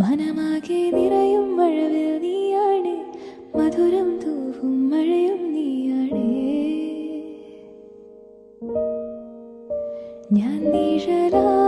മനമാകെ നിറയും മഴവിൽ നീയാണ്. മധുരം തൂവും മഴയും നീയാണ്. ഞാൻ നിഴലായി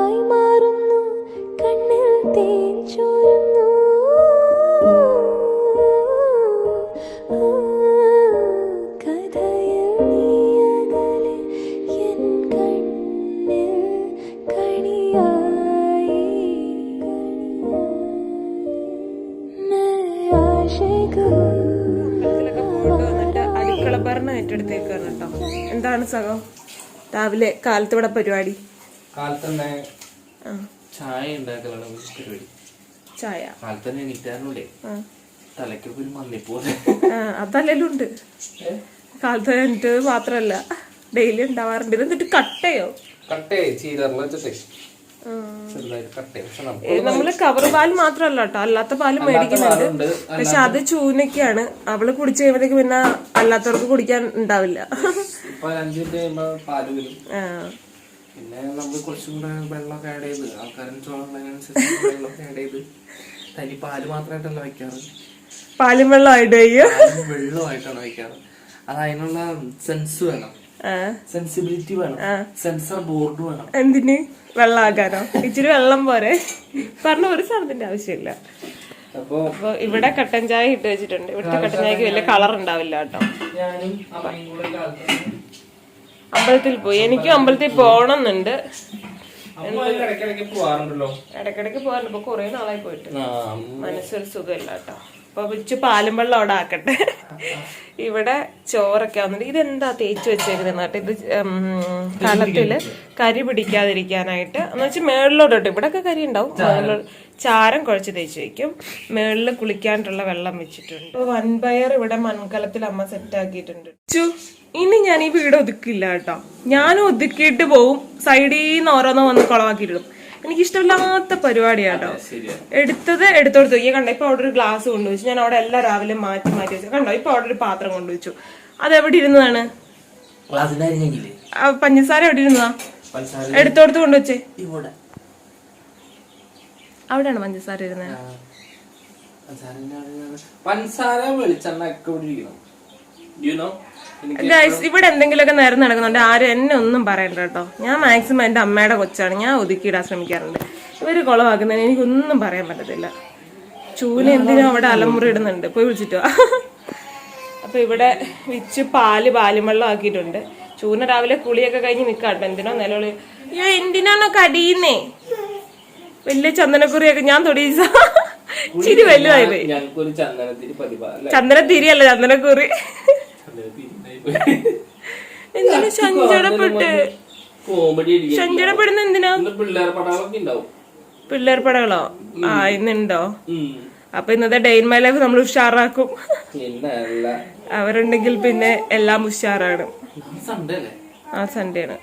കേട്ടോ. എന്താണ് സഹോ രാവിലെ കാലത്ത് ഇവിടെ പരിപാടി? അതല്ലുണ്ട് ചായ ഉണ്ടാക്കലാണ് ഒരു പരിപാടി. ചായ? കാലത്ത് എണീറ്റാറുണ്ടേ. തലയ്ക്കൊക്കെ ഒരു ഉണ്ട്. കഴിഞ്ഞിട്ട് മാത്രല്ല. ഡെയിലി ഉണ്ടാവാറുണ്ട്. എന്നിട്ട് കട്ടയോ? കട്ടേ ചീരറിൽ നമ്മൾ കവർ പാൽ മാത്രല്ല കേട്ടോ അല്ലാത്ത പാൽ മേടിക്കുന്നുണ്ട് പക്ഷെ അത് ചൂനൊക്കെയാണ് അവൾ കുടിച്ചു കഴിയുമ്പോഴത്തേക്ക് പിന്നെ അല്ലാത്തവർക്ക് കുടിക്കാൻ ഉണ്ടാവില്ല. പിന്നെ നമ്മൾ കുറച്ചും കൂടെ വെള്ളമൊക്കെ ആഡ് ചെയ്ത് ആൾക്കാരും ചോളനുസരിച്ച് വെള്ളമൊക്കെ ആഡ് ചെയ്ത് തനി പാൽ മാത്രമായിട്ടല്ല വെക്കാറ് പാലും വെള്ളമായിട്ട് വെള്ളമായിട്ടാണ് വെക്കാറ് അത് അതിനുള്ള സെൻസ് വേണം. സെൻസിബിലിറ്റി വേണം. സെൻസർ ബോർഡ് വേണം. എന്തിന്? വെള്ളമാക്കാനോ ഇച്ചിരി വെള്ളം പോരെ. പറഞ്ഞ ഒരു സാധനത്തിന്റെ ആവശ്യമില്ല. അപ്പൊ ഇവിടെ കട്ടൻ ചായ ഇട്ട് വെച്ചിട്ടുണ്ട്. ഇവിടുത്തെ കട്ടൻ ചായക്ക് വലിയ കളർ ഉണ്ടാവില്ല കേട്ടോ. അമ്പലത്തിൽ പോയി. എനിക്കും അമ്പലത്തിൽ പോകണമെന്നുണ്ട്. ഇടയ്ക്കിടയ്ക്ക് പോകാറുണ്ട്. ഇപ്പൊ കുറെ നാളായി പോയിട്ട്. മനസ്സൊരു സുഖമില്ല കേട്ടോ. അപ്പൊ വിളിച്ച് പാലും വെള്ളം അവിടെ ആക്കട്ടെ. ഇവിടെ ചോറൊക്കെ ആവുന്നുണ്ട്. ഇതെന്താ തേച്ച് വെച്ചേക്കുന്നത് കേട്ടോ ഇത് കലത്തിൽ കരി പിടിക്കാതിരിക്കാനായിട്ട് എന്ന് വെച്ചാൽ മേളിലോട്ട് ഇവിടെ ഒക്കെ കരി ഉണ്ടാവും. മേളിലോട്ട് ചാരം കുഴച്ച് തേച്ച് വെക്കും. മേളിൽ കുളിക്കാനുള്ള വെള്ളം വെച്ചിട്ടുണ്ട്. വൻപയർ ഇവിടെ മൺകലത്തിൽ അമ്മ സെറ്റ് ആക്കിയിട്ടുണ്ട്. ഇനി ഞാൻ ഈ വീട് ഒതുക്കില്ല കേട്ടോ. ഞാനും ഒതുക്കിയിട്ട് പോവും. സൈഡിൽ നിന്ന് ഓരോന്നോ വന്ന് കുളമാക്കിയിട്ടിടും എനിക്ക് ഇഷ്ടമില്ലാത്ത പരിപാടിയാട്ടോ എടുത്തത് എടുത്തോടുത്തു. ഈ കണ്ടോ ഇപ്പൊ അവിടെ ഒരു ഗ്ലാസ് കൊണ്ടുവച്ചു. ഞാൻ അവിടെ എല്ലാം രാവിലെ മാറ്റി മാറ്റി വെച്ചു. കണ്ടോ ഇപ്പൊ അവിടെ ഒരു പാത്രം കൊണ്ടുവച്ചു. അത് എവിടെ ഇരുന്നതാണ് പഞ്ചസാര എവിടെ ഇരുന്നതാ? എടുത്തോടുത്ത് കൊണ്ടുവച്ചേ. അവിടെയാണ് പഞ്ചസാര ഇരുന്നത്? പഞ്ചസാര വെളിച്ചെണ്ണ ഒക്കെ ഇവിടെ ഇരിക്കണം. ഗൈസ് ഇവിടെ എന്തെങ്കിലുമൊക്കെ നേരം നടക്കുന്നുണ്ട്. ആരും എന്നെ ഒന്നും പറയണ്ട കേട്ടോ. ഞാൻ മാക്സിമം എന്റെ അമ്മയുടെ കൊച്ചാണ്. ഞാൻ ഒതുക്കിയിടാൻ ശ്രമിക്കാറുണ്ട്. ഇവർ കുളമാക്കുന്നതിന് എനിക്കൊന്നും പറയാൻ പറ്റത്തില്ല. ചൂല എന്തിനും അവിടെ അലമുറി ഇടുന്നുണ്ട്? പോയി വിളിച്ചിട്ടോ അപ്പോൾ അപ്പൊ ഇവിടെ വിച്ച് പാൽ പാലും വെള്ളം ആക്കിയിട്ടുണ്ട്. ചൂന രാവിലെ കുളിയൊക്കെ കഴിഞ്ഞ് നിക്കാട്ടോ എന്തിനോ നിലവിളി? അയ്യോ എന്തിനാണോ കടിയുന്നേ വലിയ ചന്ദനക്കുറിയൊക്കെ ഞാൻ തൊടിയിച്ച ചിരി വലുതായി പോയി. ചന്ദനത്തിരി അല്ല? ചന്ദനക്കുറി. എന്തിനു സഞ്ചടപ്പെട്ട് കോമഡി സഞ്ചടപ്പെടുന്ന എന്തിനാ? പിള്ളേർ പടങ്ങളൊക്കെ ഉണ്ടാവും പിള്ളേർ പടകളോ ആ ഇന്നുണ്ടോ. അപ്പൊ ഇന്നത്തെ ഡെയിൻ മൈ ലൈഫ് നമ്മൾ ഉഷാറാക്കും. അവരുണ്ടെങ്കിൽ പിന്നെ എല്ലാം ഉഷാറാണ്. ആ സൺഡേ ആണ്.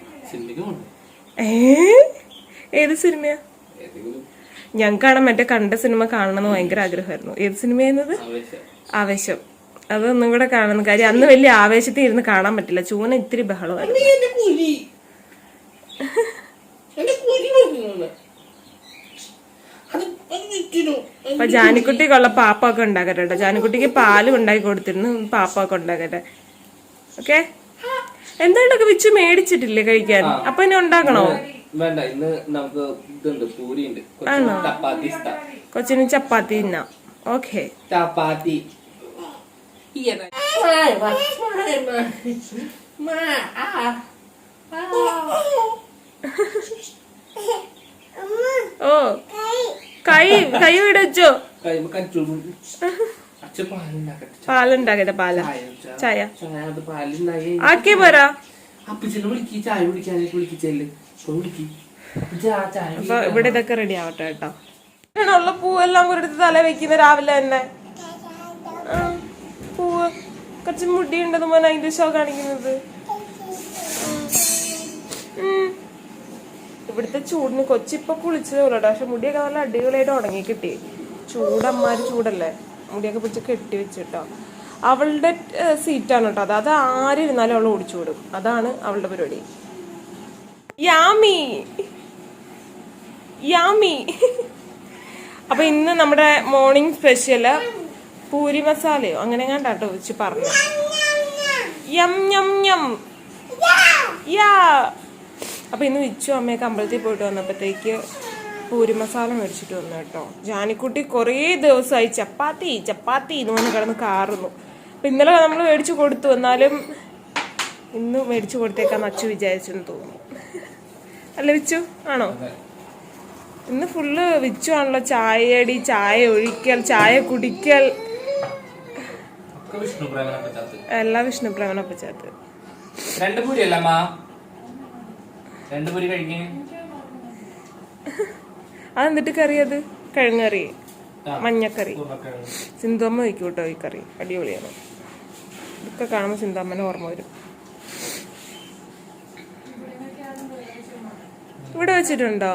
ഏത് സിനിമയാ? ഞങ്ങൾക്കാണ് മറ്റേ കണ്ട സിനിമ കാണണമെന്ന് ഭയങ്കര ആഗ്രഹമായിരുന്നു. ഏത് സിനിമയായിരുന്നത് ആവേശം. അതൊന്നും കൂടെ കാണുന്ന കാര്യം. അന്ന് വലിയ ആവേശത്തിൽ ഇരുന്ന് കാണാൻ പറ്റില്ല. ചൂന ഇത്തിരി ബഹളമായിരുന്നു. അപ്പൊ ജാനിക്കുട്ടിക്കുള്ള പാപ്പൊക്കെ ഉണ്ടാക്കട്ടെ കേട്ടോ. ജാനിക്കുട്ടിക്ക് പാലും ഉണ്ടാക്കി കൊടുത്തിരുന്നു. പാപ്പൊക്കെ ഉണ്ടാക്കട്ടെ. ഓക്കെ? എന്താണ്ടൊക്കെ വെച്ച് മേടിച്ചിട്ടില്ലേ കഴിക്കാൻ? അപ്പൊ ഇനി ഉണ്ടാക്കണോ? വേണ്ട. ഇന്ന് നമുക്ക് ഇതുണ്ട്. പൂരി ഉണ്ട്. കൊച്ചിന് ചപ്പാത്തി തിന്നാം ഓക്കെ. ചപ്പാത്തി. ഓ കൈ കൈ വിടച്ചോ കഴിയുമ്പോ കച്ചു അച്ഛൻ പാലുണ്ടാക്കട്ടെ. പാലുണ്ടാക്കട്ടെ പാല. ചായ ചായ. അത് പാലുണ്ടായി ആക്കിയ പോരാ? അപ്പച്ചനെ വിളിക്ക് ചായ കുടിക്കാനായിട്ട് വിളിക്കിച്ചല്ലേ ഇപ്പൊ വിളിക്ക്. അപ്പച്ചാ, ചായ അപ്പൊ ഇവിടെ ഇതൊക്കെ റെഡി ആവട്ടെ കേട്ടോ. ഉള്ള പൂവെല്ലാം കൂടെ തല വെക്കുന്ന രാവിലെ തന്നെ. കുറച്ച് മുടി ഉണ്ടെന്ന് മോനെ അതിന്റെ ഷോ കാണിക്കുന്നത്. ഇവിടുത്തെ ചൂടിന് കൊച്ചിപ്പൊ കുളിച്ചതേ ഉള്ളൂ പക്ഷെ മുടിയൊക്കെ നല്ല അടികളായിട്ട് ഉണങ്ങി കിട്ടി. ചൂടമ്മാര് ചൂടല്ലേ? മുടിയൊക്കെ പിടിച്ച് കെട്ടി വെച്ചിട്ടോ. അവളുടെ സീറ്റാണ് കേട്ടോ അത്. അത് ആരിരുന്നാലും അവൾ ഓടിച്ചു വിടും അതാണ് അവളുടെ പരിപാടി. യാമി! യാമി! അപ്പൊ ഇന്ന് നമ്മുടെ മോർണിംഗ് സ്പെഷ്യൽ പൂരി മസാലയോ? അങ്ങനെ കണ്ടാട്ടോ വെച്ച് പറഞ്ഞു. യം യം യം. യാ. അപ്പൊ ഇന്ന് വിച്ചു അമ്മയൊക്കെ അമ്പലത്തിൽ പോയിട്ട് വന്നപ്പോഴത്തേക്ക് പൂരി മസാല മേടിച്ചിട്ട് വന്നു കേട്ടോ. ജാനിക്കുട്ടി കുറേ ദിവസമായി ചപ്പാത്തി ചപ്പാത്തി എന്ന് പറഞ്ഞ് കിടന്ന് കാറുന്നു. അപ്പൊ ഇന്നലെ നമ്മൾ മേടിച്ചു കൊടുത്തു. എന്നാലും ഇന്ന് മേടിച്ചു കൊടുത്തേക്കാന്ന് അച്ചു വിചാരിച്ചെന്ന് തോന്നുന്നു. അല്ല വിച്ചു? ആണോ? ഇന്ന് ഫുള്ള് വിച്ചു ആണല്ലോ. ചായയടി ചായ ഒഴിക്കൽ ചായ കുടിക്കൽ. ഒക്കെ വിഷ്ണു പ്രേമന പച്ചാത്ത് രണ്ട് പൂരി അല്ല മാ? രണ്ട് പൂരി കഴിക്കേ. അതെന്നിട്ട് കറി അത്? കിഴങ്ങറി മഞ്ഞക്കറി. സിന്ധുമ്മ വയ്ക്കും കേട്ടോ ഈ കറി. അടിപൊളിയാണ്. ഇതൊക്കെ കാണുമ്പോൾ സിന്ധാമ്മനെ ഓർമ്മ വരും. ഇവിടെ വെച്ചിട്ടുണ്ടോ?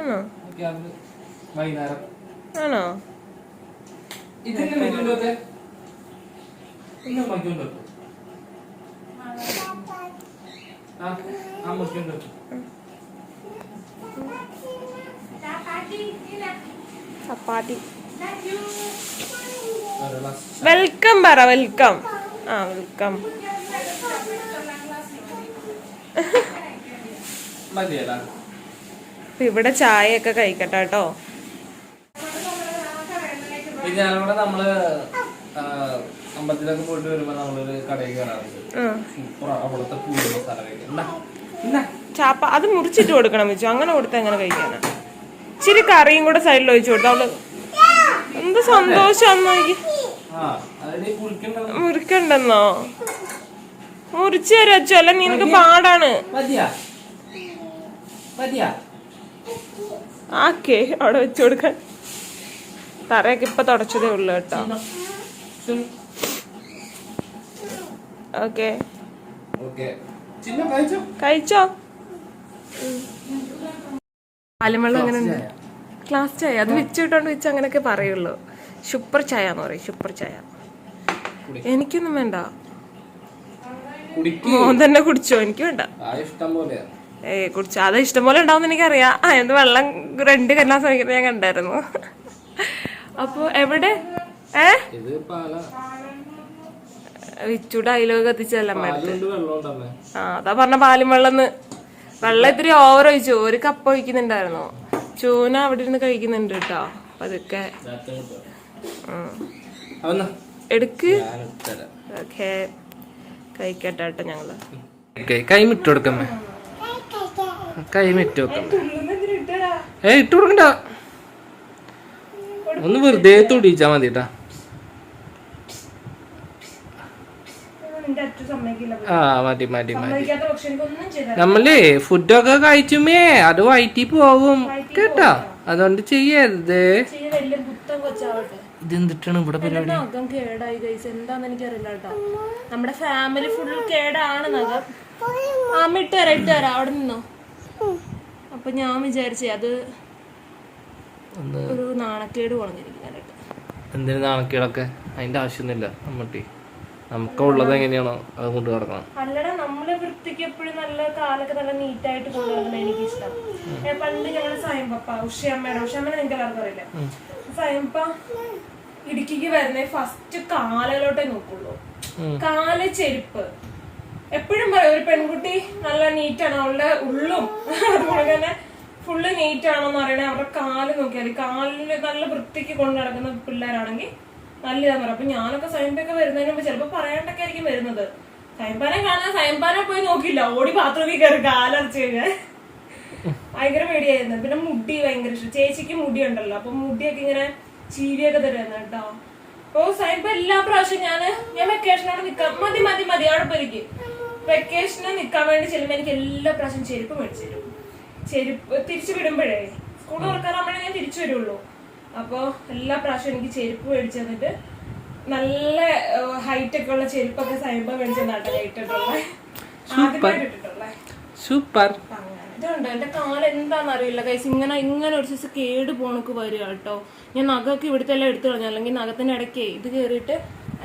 ആണോ? അത് ആണോ? ഇതെങ്ങനെ ഇങ്ങനെ വെക്കുന്നുണ്ടോ? ആ, ആ മുറിക്കുന്നുണ്ടോ? ചപ്പാത്തി വെൽക്കം പറ വെൽക്കം ആ വെൽക്കം ഇവിടെ ചായയൊക്കെ കഴിക്കട്ടെ കേട്ടോ. ഞാനിവിടെ നമ്മൾ അമ്പലത്തിലൊക്കെ പോയിട്ട് വരുമ്പോ നമ്മളൊരു കടയിൽ കയറാറുണ്ട് അവിടുത്തെ മസാല എന്നാ. ചാപ്പ അത് മുറിച്ചിട്ട് കൊടുക്കണം വെച്ചു അങ്ങനെ കൊടുത്ത എങ്ങനെ കഴിക്കാനാ? ഇച്ചിരി കറിയും കൂടെ സൈഡിൽ ഒഴിച്ചു കൊടുത്തു അവൾ എന്ത് സന്തോഷം മുറിക്കണ്ടെന്നോ? മുറിച്ചു തരാ അച്ചു അല്ല നിനക്ക് പാടാണ്. ആക്കേ അവിടെ വെച്ചു കൊടുക്കാൻ. തറയൊക്കെ ഇപ്പൊ തുടച്ചതേ ഉള്ളു കേട്ടോ. ഓക്കെ. കഴിച്ചോ? കഴിച്ചോ? അങ്ങനെ ക്ലാസ് ചായ. അത് വെച്ചിട്ടോണ്ട് വെച്ച് അങ്ങനെയൊക്കെ പറയുള്ളൂ. സൂപ്പർ ചായ എന്ന് പറയും സൂപ്പർ ചായ. എനിക്കൊന്നും വേണ്ട. മോൻ തന്നെ കുടിച്ചോ? എനിക്ക് വേണ്ട. ആ ഇഷ്ടം പോലെയാ. ഏ കുടിച്ച. അത് ഇഷ്ടംപോലെ ഉണ്ടാവും എനിക്കറിയാം. എന്ത് വെള്ളം രണ്ട് കല്ലാൻ ശ്രമിക്കുന്നത് ഞാൻ കണ്ടായിരുന്നു. അപ്പൊ എവിടെ? ഏ? ഇത് ഡയലോഗ് വിച്ചൂടെ അയിലൊക്കെ കത്തിച്ചല്ല അമ്മ പാലുണ്ട് വെള്ളം ഉണ്ടമ്മേ. ആ അതാ പറഞ്ഞ പാലും വെള്ളന്ന് വെള്ളം ഇത്തിരി ഓവർ ഒഴിച്ചു. ഒരു കപ്പ് ഒഴിക്കുന്നുണ്ടായിരുന്നു. ചൂന അവിടെ ഇരുന്ന് കഴിക്കുന്നുണ്ട് കേട്ടോ. പതുക്കെ എടുക്ക്. ഓക്കെ. കഴിക്കട്ടെ കേട്ടോ ഞങ്ങൾ. കൈ മിട്ട് കൊടുക്കമ്മേ. കൈ മിട്ട് വെക്കമ്മേ ഏ ഇട്ട് കൊടുക്കണ്ട. ഒന്ന് വെറുതെ തൊടിച്ചാ മതി കേട്ടാ ആ മതി മതി മതി. നമ്മൾ ഫുഡൊക്കെ കഴിച്ചുമേ അത് വയറ്റി പോകും. കേട്ടോ? അതുകൊണ്ട് ചെയ്യരുത്. ഇതെന്തിട്ടാണ് ഇവിടെ പരിപാടി? നഖം കേടായി ഗൈസ് എന്താന്ന് എനിക്കറിയില്ല കേട്ടോ. നമ്മുടെ ഫാമിലി ഫുൾ കേടാണ് നഖം അമ്മ ഇട്ട് തരാം ഇട്ട് തരാം. അവിടെ നിന്നോ? അപ്പൊ ഞാൻ വിചാരിച്ചേ അത് ഒന്ന് ഒരു നാണക്കേട് കൊളഞ്ഞിരിക്കുന്നുണ്ട് എന്തിനു നാണക്കേടൊക്കെ? അതിന്റെ ആവശ്യമൊന്നുമില്ല നമ്മട്ടി നമുക്ക് ഉള്ളത് എങ്ങനെയാണോ അത് കൊണ്ട് നടക്കണം. അല്ലടാ നമ്മളെ വൃത്തിക്ക് എപ്പോഴും നല്ല കാലൊക്കെ നല്ല നീറ്റായിട്ട് കൊണ്ടുവരണം എനിക്ക് ഇഷ്ടം പണ്ട് ഞങ്ങളുടെ സ്വയംപപ്പ ഉഷയമ്മയുടെ ഉഷയമ്മനെ നിങ്ങൾക്ക് എല്ലാവർക്കും അറിയില്ല? സ്വയംപ ഇടുക്കിക്ക് വരുന്നേ ഫസ്റ്റ് കാലിലോട്ടേ നോക്കുള്ളൂ. കാല ചെരുപ്പ്. എപ്പോഴും പറയും ഒരു പെൺകുട്ടി നല്ല നീറ്റാണ് അവളുടെ ഉള്ളും അതുപോലെ തന്നെ ഫുള്ള് നീറ്റ് അറിയണേ അവരുടെ കാൽ നോക്കിയാൽ കാലിൽ നല്ല വൃത്തിക്ക് കൊണ്ടു നടക്കുന്ന പിള്ളേരാണെങ്കിൽ നല്ല പറഞ്ഞു. അപ്പൊ ഞാനൊക്കെ സ്വയംപൊക്കെ വരുന്നതിന് മുമ്പ് ചിലപ്പോ പറയാണ്ടൊക്കെ ആയിരിക്കും വരുന്നത്. സ്വയംപാനെ കാണാൻ സ്വയംപാനെ പോയി നോക്കില്ല ഓടി ബാത്റൂമിൽ കയറി കാലർച്ച ഭയങ്കര പേടിയായിരുന്നു. പിന്നെ മുടി ഭയങ്കര ഇഷ്ടം. ചേച്ചിക്ക് മുടി ഉണ്ടല്ലോ. അപ്പൊ മുടിയൊക്കെ ഇങ്ങനെ ചീവിയൊക്കെ തരുന്നു കേട്ടോ. അപ്പൊ സൈബ എല്ലാ പ്രാവശ്യം ഞാൻ ഞാൻ വെക്കേഷനോട് നിക്കാം. മതി മതി മതി. അവിടെ പോയിരിക്കും വെക്കേഷന് നിക്കാൻ വേണ്ടി ചെല്ലുമ്പോ എനിക്ക് എല്ലാ പ്രാവശ്യം ചെരുപ്പ് മേടിച്ചു തരും. ചെരുപ്പ് തിരിച്ചു വിടുമ്പോഴേ സ്കൂൾ തുറക്കാറാകുമ്പോഴേ ഞാൻ തിരിച്ചു വരുള്ളൂ. അപ്പൊ എല്ലാ പ്രാവശ്യം എനിക്ക് ചെരുപ്പ് മേടിച്ചു തന്നിട്ട് നല്ല ഹൈറ്റ് ഒക്കെ ഉള്ള ചെരുപ്പൊക്കെ സൈബ മേടിച്ചു തന്നാട്ടെ ഇട്ടിട്ടുള്ള. ആദ്യമായിട്ട് ഇട്ടിട്ടുള്ള. സൂപ്പർ ഇതുണ്ട്. എന്റെ കാൽ അറിയില്ല കൈസ് ഇങ്ങനെ ഇങ്ങനെ ഒരു ദിവസം കേട് പോണക്ക് വരിക കേട്ടോ. ഞാൻ നഖമൊക്കെ ഇവിടുത്തെ എല്ലാം എടുത്തു കളഞ്ഞു. അല്ലെങ്കിൽ നഖത്തിന്റെ ഇടയ്ക്ക് ഇത് കയറിയിട്ട്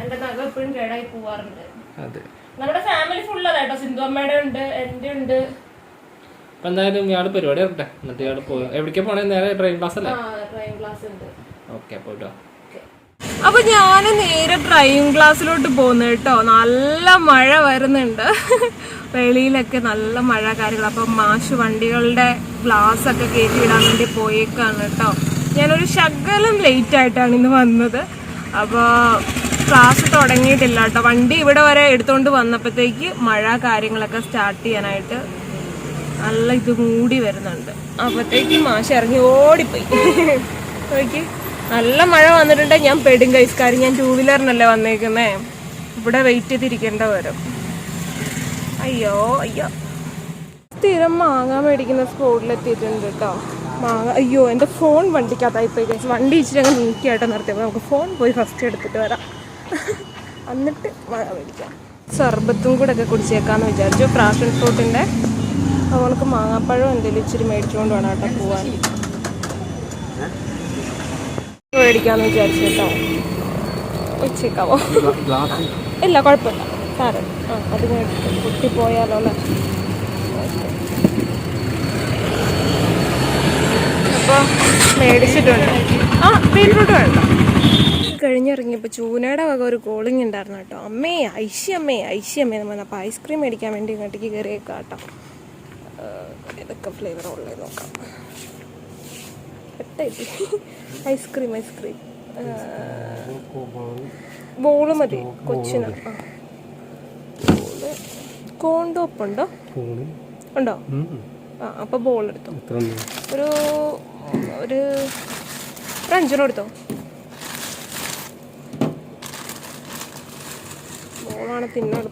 എന്റെ നഖം എപ്പോഴും കേടായി പോവാറുണ്ട്. അതെ. നമ്മുടെ ഫാമിലി ഫുൾ അതാ കേട്ടോ. സിന്ധു അമ്മയുടെ ഉണ്ട് എന്റെ ഉണ്ട്. അപ്പൊ എന്തായാലും ഇയാൾ പരിപാടി ഇറക്കട്ടെ എന്നിട്ട് ഇയാൾ പോയി എവിടേക്കാ പോണേ? നേരെ ഡ്രൈവിംഗ് ക്ലാസ് അല്ലേ? ഡ്രൈവിംഗ് ക്ലാസ് ഉണ്ട്. ഓക്കെ പോയിട്ടോ അപ്പൊ ഞാൻ നേരെ ഡ്രൈവിംഗ് ക്ലാസ്സിലോട്ട് പോകുന്നു കേട്ടോ. നല്ല മഴ വരുന്നുണ്ട്. വെളിയിലൊക്കെ നല്ല മഴ കാര്യങ്ങൾ അപ്പൊ മാഷ് വണ്ടികളുടെ ഗ്ലാസ് ഒക്കെ കയറ്റി ഇടാൻ വേണ്ടി പോയേക്കാണ് കേട്ടോ. ഞാനൊരു ശകലം ലേറ്റ് ആയിട്ടാണ് ഇന്ന് വന്നത്. അപ്പോൾ ക്ലാസ് തുടങ്ങിയിട്ടില്ല കേട്ടോ. വണ്ടി ഇവിടെ വരെ എടുത്തുകൊണ്ട് വന്നപ്പോഴത്തേക്ക് മഴ കാര്യങ്ങളൊക്കെ സ്റ്റാർട്ട് ചെയ്യാനായിട്ട് നല്ല ഇത് മൂടി വരുന്നുണ്ട്. അപ്പത്തേക്ക് മാഷ ഇറങ്ങി ഓടിപ്പോയി. നോക്കി. നല്ല മഴ വന്നിട്ടുണ്ട്. ഞാൻ പെടും കൈസ്കാരി ഞാൻ ടൂ വീലറിനല്ലേ വന്നേക്കുന്നേ. ഇവിടെ വെയിറ്റ് ചെയ്തിരിക്കേണ്ട വരും. അയ്യോ അയ്യോ. സ്ഥിരം മാങ്ങ മേടിക്കുന്ന സ്പോട്ടിലെത്തിയിട്ടുണ്ട് കേട്ടോ മാങ്ങ അയ്യോ എന്റെ ഫോൺ വണ്ടിക്കകത്തായി പോയി കഴിച്ചു വണ്ടി ഇച്ചിരി അങ്ങ് നീക്കിയായിട്ട് നിർത്തിയപ്പോൾ നമുക്ക് ഫോൺ പോയി ഫസ്റ്റ് എടുത്തിട്ട് വരാം. എന്നിട്ട് മഴ മേടിക്കാം. സർബത്തും കൂടെ ഒക്കെ കുടിച്ചേക്കാന്ന് വിചാരിച്ചു. പ്രാഷൻ ഫ്രൂട്ടിന്റെ അപ്പോൾ നമുക്ക് മാങ്ങാപ്പഴം എന്തെങ്കിലും ഇച്ചിരി മേടിച്ചുകൊണ്ട് വേണം കേട്ടോ പോവാൻ. മേടിക്കാന്ന് വിചാരിച്ചു കേട്ടോ. ഉച്ചക്കാവോ ഇല്ല കുഴപ്പമില്ല. സാറ് ആ അത് മേടിക്കും കുട്ടി പോയാലോ അല്ലേ? അപ്പോൾ മേടിച്ചിട്ടുണ്ട്. ആ ബീട്രൂട്ട് വേണ്ട. കഴിഞ്ഞിറങ്ങിയപ്പോൾ ചൂനയുടെ വക ഒരു കോളിംഗ് ഉണ്ടായിരുന്നു കേട്ടോ. അമ്മേ ഐശി അമ്മേ ഐശി അമ്മേ എന്ന് പറഞ്ഞപ്പോൾ ഐസ്ക്രീം മേടിക്കാൻ വേണ്ടി ഇങ്ങോട്ടേക്ക് കയറിയേക്കാം കേട്ടോ. ഏതൊക്കെ ഫ്ലേവർ ഉള്ളത് നോക്കാം. എട്ടായിട്ട് ഐസ്ക്രീം ഐസ്ക്രീം. ബോൾ മതി കൊച്ചിന്. ബോൾ. കോണ്ടോപ്പ് ഉണ്ടോ? ഉണ്ടോ? ആ അപ്പോൾ ബോൾ എടുത്തോ. ഒരു ഒരു ഒരു എടുത്തോ? ബോളാണ് തിന്നാൻ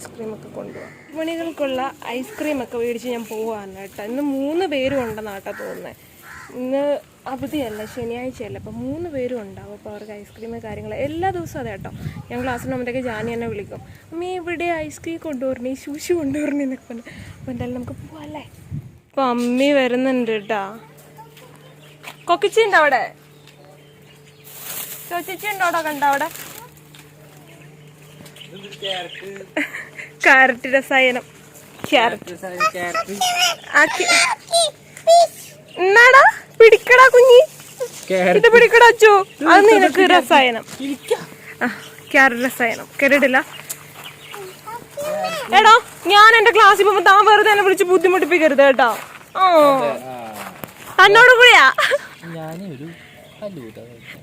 ഐസ്ക്രീം ഒക്കെ കൊണ്ടുപോകാം മണികൾക്കുള്ള ഐസ്ക്രീം ഒക്കെ മേടിച്ച് ഞാൻ പോവാണ് കേട്ടോ. ഇന്ന് മൂന്ന് പേരും ഉണ്ടെന്ന് കേട്ടോ തോന്നുന്നത് ഇന്ന് അവധിയല്ല ശനിയാഴ്ചയല്ല. അപ്പോൾ മൂന്ന് പേരും ഉണ്ടാവും. അപ്പോൾ അവർക്ക് ഐസ്ക്രീം കാര്യങ്ങൾ എല്ലാ ദിവസവും അതെ കേട്ടോ. ഞാൻ ക്ലാസ്സിന് ആകുമ്പോഴത്തേക്ക് ജാനി എന്നെ വിളിക്കും. അമ്മ ഇവിടെ ഐസ്ക്രീം കൊണ്ടുവരണേ ശൂശു കൊണ്ടുവരണേ എന്നൊക്കെ പറഞ്ഞു. അപ്പോൾ എന്തായാലും നമുക്ക് പോവാല്ലേ അപ്പോൾ അമ്മി വരുന്നുണ്ട് കേട്ടോ. കൊക്കിച്ചി ഉണ്ടോ അവിടെ? ചോച്ചിച്ചി ഉണ്ടോ കണ്ടോ അവിടെ? ക്യാരറ്റ് രസായനം ക്യാരറ്റ് ആക്കി എന്നാടാ? പിടിക്കടാ കുഞ്ഞി. ഇത് പിടിക്കടാ അച്ചോ. അത് നിനക്ക് രസായനം ആ ക്യാരറ്റ് രസായനം കേട്ടിട്ടില്ല എടാ ഞാൻ എന്റെ ക്ലാസ്സിൽ പോകുമ്പോ താൻ വെറുതെ എന്നെ വിളിച്ച് ബുദ്ധിമുട്ടിപ്പിക്കരുത് കേട്ടോ. ഓ തന്നോട് കൂടിയാ?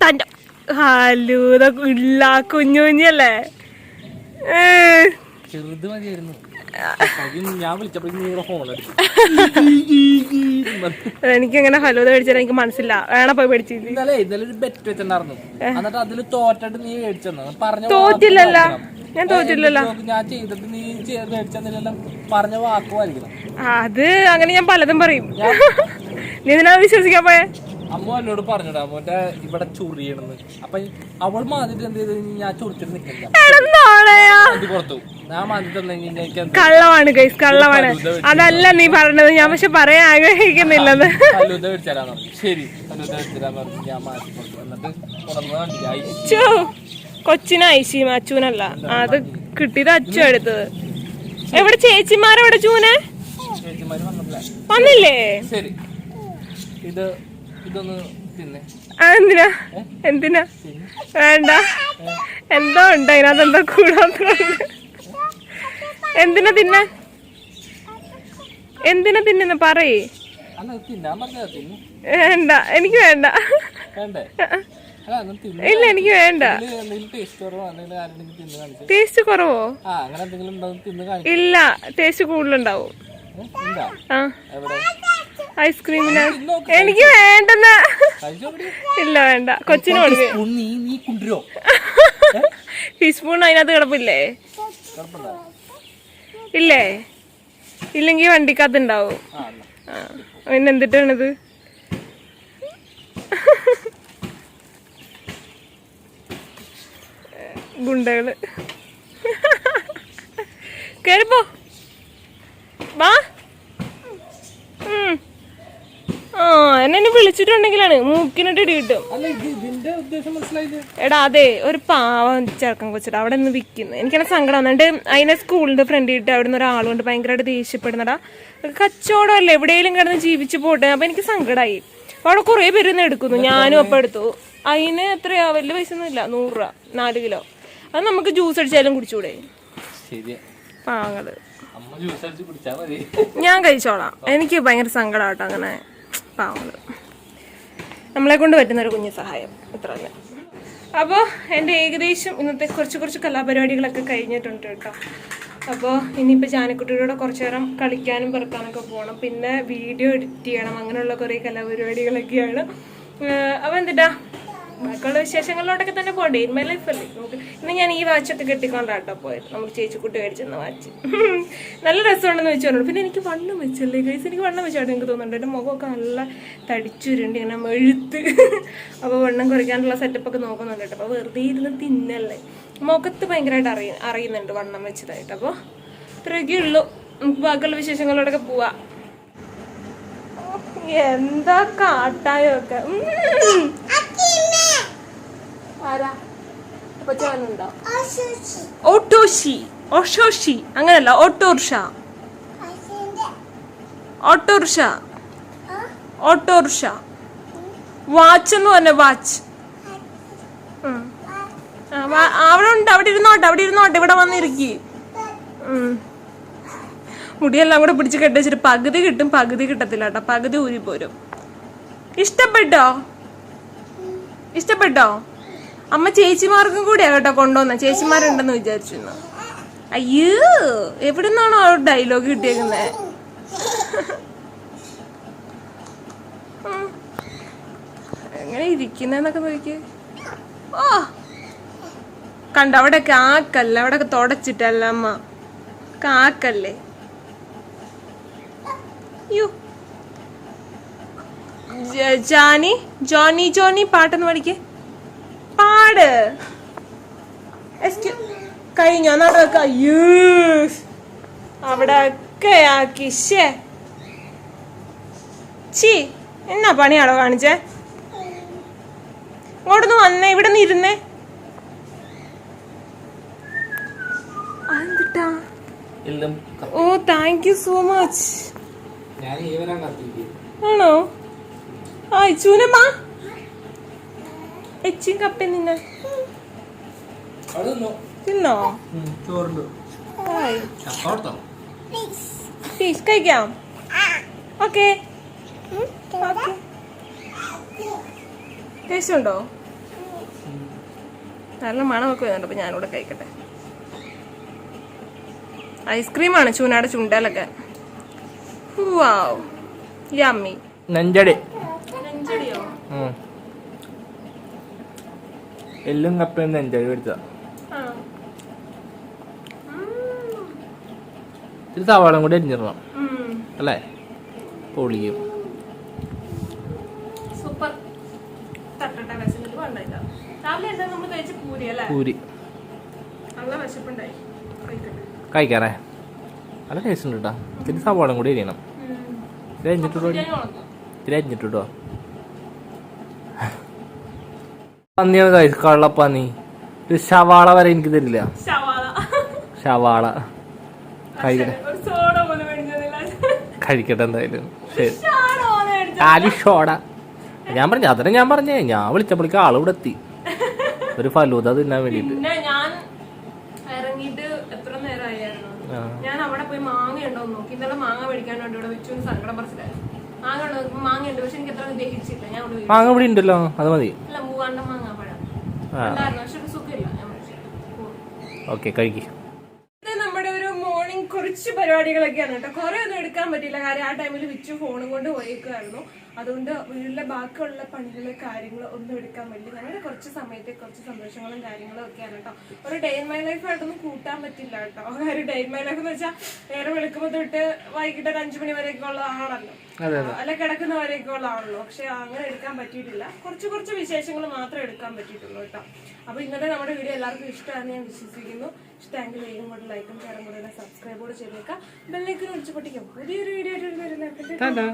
തന്റെ ഹലൂത ഇല്ല കുഞ്ഞു കുഞ്ഞല്ലേ ഏ. ചെറുത് മതിയായിരുന്നു ഞാൻ വിളിച്ചപ്പോഴേക്കും ഫോൺ അടിച്ചു. എനിക്കങ്ങനെ ഹലോ മേടിച്ചാൽ എനിക്ക് മനസ്സില്ല. വേണ പോയി മേടിച്ചില്ല ഇന്നലെ ഇന്നലെ ഒരു ബെറ്റ് വെച്ചിട്ടുണ്ടായിരുന്നു. എന്നിട്ട് അതിൽ തോറ്റിട്ട് നീ മേടിച്ചെന്നു പറഞ്ഞു തോറ്റില്ലല്ലോ. ഞാൻ തോറ്റില്ലല്ലോ. ഞാൻ ചെയ്തിട്ട് നീ മേടിച്ചെന്നില്ലെല്ലാം പറഞ്ഞ വാക്ക് പാലിക്കണം അത് അങ്ങനെ ഞാൻ പലതും പറയും. നീ ഇതിനാ വിശ്വസിക്കാൻ പോയെ? അമ്മ എന്നോട് പറഞ്ഞിടാ അമ്മന്റെ ഇവിടെ ചൊറിയണെന്ന്. അപ്പൊ അവൾ മാതിട്ട് എന്ത് ചെയ്ത്? ഞാൻ ചൊറിച്ചിട്ട് അത് പുറത്തു ഞാൻ എനിക്ക് കള്ളമാണ് ഗൈസ് കള്ളമാണ് അതല്ല നീ പറഞ്ഞത്. ഞാൻ പക്ഷെ പറയാൻ ആഗ്രഹിക്കുന്നില്ലെന്ന്. ഫലൂദ മേടിച്ചാലാന്ന് പറഞ്ഞു. ശരി ഫലൂദ മേടിച്ചാലാന്ന് പറഞ്ഞു. ഞാൻ മാറ്റി കൊടുത്തു. എന്നിട്ട് ഉണർന്ന് കണ്ടില്ല ഐ ചോ കൊച്ചിന ഐശിയും അച്ചൂനല്ല അത് കിട്ടിയത് അച്ചു എടുത്തത്. എവിടെ ചേച്ചിമാരെവിടെ ചൂനെ? ചേച്ചിമാര് വന്നില്ല? ശരി. ഇത് എന്തിനാ? എന്തിനാ വേണ്ട. എന്തോ ഉണ്ട് അതിനകത്ത് എന്തോ കൂടാത്ത എന്തിനാ തിന്നാൻ എന്തിനാ തിന്നുന്ന പറയേ. വേണ്ട എനിക്ക് വേണ്ട. ഇല്ല എനിക്ക് വേണ്ട. ടേസ്റ്റ് കുറവോ ഇല്ല ടേസ്റ്റ് കൂടുതലുണ്ടാവും. ആ. ഐസ്ക്രീമിന് എനിക്ക് വേണ്ടെന്ന്. ഇല്ല വേണ്ട. കൊച്ചിന് ഫിഷ്പൂൺ ടീസ്പൂൺ അതിനകത്ത് കിടപ്പില്ലേ? ഇല്ലേ? ഇല്ലെങ്കിൽ വണ്ടിക്കകത്ത് ഉണ്ടാവും. പിന്നെ എന്തിട്ടാണിത് ഗുണ്ടകൾ. കേറിപ്പോ. വാ. ഉം. ആ എന്നെ വിളിച്ചിട്ടുണ്ടെങ്കിലാണ്. മൂക്കിനിട്ട് ഇടി കിട്ടും. എടാ അതെ ഒരു പാവം ചെറുക്കൻ കൊച്ചിട്ട് അവിടെ നിന്ന് വിൽക്കുന്നു. എനിക്കങ്ങനെ സങ്കടം വന്നിട്ട് അതിനെ സ്കൂളിന്റെ ഫ്രണ്ട് ഇട്ട് അവിടെ നിന്ന് ഒരാളുകൊണ്ട് ഭയങ്കരമായിട്ട് ദേഷ്യപ്പെടുന്നടാ കച്ചവടമല്ലേ എവിടെയെങ്കിലും കിടന്ന് ജീവിച്ചു പോട്ടെ. അപ്പൊ എനിക്ക് സങ്കടമായി അപ്പൊ അവിടെ കുറെ പേര് നിന്ന് എടുക്കുന്നു. ഞാനും ഒപ്പം എടുത്തു. അതിന് എത്രയാ? വലിയ പൈസ ഒന്നും ഇല്ല നൂറ് രൂപ നാല് കിലോ. അത് നമുക്ക് ജ്യൂസ് അടിച്ചാലും കുടിച്ചൂടെ? മതി. ഞാൻ കഴിച്ചോളാം. എനിക്ക് ഭയങ്കര സങ്കടം കേട്ടോ അങ്ങനെ. പാവങ്ങൾ നമ്മളെ കൊണ്ട് പറ്റുന്ന ഒരു കുഞ്ഞു സഹായം. ഇത്ര തന്നെ. അപ്പോൾ എന്റെ ഏകദേശം ഇന്നത്തെ കുറച്ച് കുറച്ച് കലാപരിപാടികളൊക്കെ കഴിഞ്ഞിട്ടുണ്ട് കേട്ടോ. അപ്പോൾ ഇനിയിപ്പോൾ ജാനക്കുട്ടിയുടെ കുറച്ച് നേരം കളിക്കാനും പിറക്കാനൊക്കെ പോകണം പിന്നെ വീഡിയോ എഡിറ്റ് ചെയ്യണം. അങ്ങനെയുള്ള കുറേ കലാപരിപാടികളൊക്കെയാണ്. അപ്പോൾ എന്തിട്ടാ? ബാക്കിയുള്ള വിശേഷങ്ങളിലോട്ടൊക്കെ തന്നെ പോകണ്ടേ? ഇൻ മൈ ലൈഫ് അല്ലേ? നമുക്ക് ഇന്ന് ഞാൻ ഈ വാച്ചൊക്കെ കെട്ടിക്കൊണ്ടാട്ടോ പോയത്. നമുക്ക് ചേച്ചിക്കുട്ടി മേടിച്ചെന്ന വാച്ച്. നല്ല രസമുണ്ടെന്ന് വെച്ച് പറഞ്ഞു പിന്നെ എനിക്ക് വണ്ണം വെച്ചല്ലേ? ഗൈസ് എനിക്ക് വണ്ണം വെച്ചായിട്ട് എനിക്ക് തോന്നുന്നുണ്ട്. എന്റെ മുഖമൊക്കെ നല്ല തടിച്ചുരുണ്ട് ഇങ്ങനെ മെഴുത്ത്. അപ്പോൾ വണ്ണം കുറയ്ക്കാനുള്ള സെറ്റപ്പൊക്കെ നോക്കുന്നുണ്ട് കേട്ടോ. അപ്പോൾ വെറുതെ ഇരുന്ന് തിന്നല്ലേ? മുഖത്ത് ഭയങ്കരമായിട്ട് അറിയ അറിയുന്നുണ്ട് വണ്ണം വെച്ചതായിട്ട്. അപ്പോൾ ഇത്രയൊക്കെ ഉള്ളൂ. നമുക്ക് ബാക്കിയുള്ള വിശേഷങ്ങളോടൊക്കെ പോവാം. എന്താ കാട്ടായൊക്കെ ഉം. ആരാ കൊച്ചുണ്ടോ ഓട്ടോഷി ഓഷോഷി അങ്ങനല്ല ഓട്ടോറിക്ഷ ഓട്ടോറിക്ഷ ഓട്ടോറിക്ഷ വാച്ച് എന്ന് പറഞ്ഞ വാച്ച്. അവിടെ ഉണ്ട് അവിടെ ഇരുന്നോട്ടെ അവിടെ ഇരുന്നോട്ടെ ഇവിടെ വന്നിരിക്കി. മുടിയെല്ലാം കൂടെ പിടിച്ച് കെട്ടിച്ചിട്ട് പകുതി കിട്ടും പകുതി കിട്ടത്തില്ല കേട്ടോ പകുതി ഊരി പോരും ഇഷ്ടപ്പെട്ടോ? ഇഷ്ടപ്പെട്ടോ? അമ്മ ചേച്ചിമാർക്കും കൂടിയാ കേട്ടോ കൊണ്ടുവന്ന. ചേച്ചിമാരുണ്ടെന്ന് വിചാരിച്ചിരുന്നു. അയ്യോ എവിടെ നിന്നാണോ ആ ഡയലോഗ് കിട്ടിയേക്കുന്നത്. എങ്ങനെ ഇരിക്കുന്നൊക്കെ നോക്കി ഓ കണ്ട അവിടെ കാക്കല്ല അവിടെ തുടച്ചിട്ടല്ല അമ്മ. കാക്കല്ലേ യോ ജാനി ജോണി ജോണി പാട്ടെന്ന് പഠിക്കേ പാട്. കഴിഞ്ഞോ നടക്ക അവിടെ ഒക്കെ ആക്കി ഷേ ചി എന്നാ പണിയാണോ കാണിച്ചേ? ഇങ്ങോട്ടൊന്ന് വന്നേ ഇവിടെ നിന്ന് ഇരുന്നേ. അതെന്തിട്ടാ? ഓ താങ്ക് യു സോ മച്ച് ആണോ? ആ ഇച്ചൂനമ്മ എച്ചിയും കപ്പയും നിന്നെ. തിന്നോ? ഫിഷ് കഴിക്കാം. ഓക്കെ. ടേസ്റ്റ് ഉണ്ടോ നല്ല മണമൊക്കെ വരുന്നുണ്ട് അപ്പൊ ഞാനിവിടെ കഴിക്കട്ടെ. ഐസ്ക്രീമാണ് ചൂനാട് ചുണ്ടലൊക്കെ വാവ് യമ്മി. നെഞ്ചടി. എല്ലും കപ്പയും മേടിച്ചതാ ആ. ഇത് സവാളം കൂടി അരിഞ്ഞിടണം. അല്ലേ? പൊളിയും. പൂരി കഴിക്കാറേ? നല്ല ടേസ്റ്റ് ഉണ്ട് കേട്ടോ ഇതിന് സവാളം കൂടി അരിയണം. ഇത് അരിഞ്ഞിട്ടുണ്ടോ? ഇത്തിരി ഉണക്കും. ഇത് അരിഞ്ഞിട്ടോ പന്നിയാണ് കഴിച്ചു കള്ളപ്പന്നി ഒരു ശവാള വരെ എനിക്ക് തരില്ല. ശവാള. കഴിക്കട്ടെ. എന്തായാലും. ശരി. ഞാൻ പറഞ്ഞു അതന്നെ ഞാൻ പറഞ്ഞേ. ഞാൻ വിളിച്ചപ്പോഴേക്ക് ആളിവിടെ എത്തി. ഒരു ഫലൂത തിന്നാൻ വേണ്ടിട്ട് ഞാൻ അവിടെ പോയി മാങ്ങ ഉണ്ടോ എന്ന് നോക്കി. ഇന്നലെ മാങ്ങ മേടിക്കാൻ വേണ്ടി ഇവിടെ വെച്ചു സങ്കടം പറച്ചിലായിരുന്നു മാങ്ങ ഉണ്ടോ? നോക്കുമ്പോ മാങ്ങ ഉണ്ട് പക്ഷെ എനിക്ക് എത്ര ദഹിച്ചില്ല ഞാൻ മാങ്ങ ഇവിടെ ഉണ്ടല്ലോ. അത് മതി അല്ല മൂവാണ്ട മാങ്ങ പഴം ആ ഉണ്ടായിരുന്നു പക്ഷെ ഒരു സുഖമില്ല ഞാൻ മേടിച്ചില്ല ഓക്കെ കഴിക്ക്. ഇത് നമ്മുടെ ഒരു മോർണിംഗ് കുറച്ച് പരിപാടികളൊക്കെയാണ് കേട്ടോ. കുറെ ഒന്നും എടുക്കാൻ പറ്റില്ല കാര്യം ആ ടൈമിൽ വിച്ചു ഫോണും കൊണ്ട് പോയേക്കുമായിരുന്നു അതുകൊണ്ട് വീട്ടിലെ ബാക്കിയുള്ള പണികൾ കാര്യങ്ങൾ ഒന്നും എടുക്കാൻ പറ്റില്ല ഞങ്ങളുടെ കുറച്ച് സമയത്തെ കുറച്ച് സന്തോഷങ്ങളും കാര്യങ്ങളും ഒക്കെയാണ് കേട്ടോ. ഒരു ഡേ ഇൻ മൈ ലൈഫ് ആയിട്ടൊന്നും കൂട്ടാൻ പറ്റില്ല കേട്ടോ. കാര്യം ഡേ ഇൻ മൈ ലൈഫ് എന്ന് വെച്ചാൽ നേരെ വെളുക്കുമ്പോൾ തൊട്ട് വൈകിട്ട് ഒരു അഞ്ചു മണി വരെയൊക്കെ ഉള്ള ആണല്ലോ അതെ അല്ല കിടക്കുന്നവരെയൊക്കെ ഉള്ളതാണല്ലോ പക്ഷെ അങ്ങനെ എടുക്കാൻ പറ്റിയിട്ടില്ല. കുറച്ച് കുറച്ച് വിശേഷങ്ങൾ മാത്രമേ എടുക്കാൻ പറ്റിയിട്ടുള്ളൂ കേട്ടോ. അപ്പൊ ഇന്നത്തെ നമ്മുടെ വീഡിയോ എല്ലാവർക്കും ഇഷ്ടമാണെന്ന് ഞാൻ വിശ്വസിക്കുന്നു. ഇഷ്ടമെങ്കിൽ വേഗം കൂടെ ലൈക്കും ഷെയറും കൂടെ സബ്സ്ക്രൈബ് കൂടെ ചെയ്തേക്കാം ബെല്ലേക്ക് ഒഴിച്ചു പൊട്ടിക്കും പുതിയൊരു വീഡിയോ ആയിട്ട് ടാറ്റാ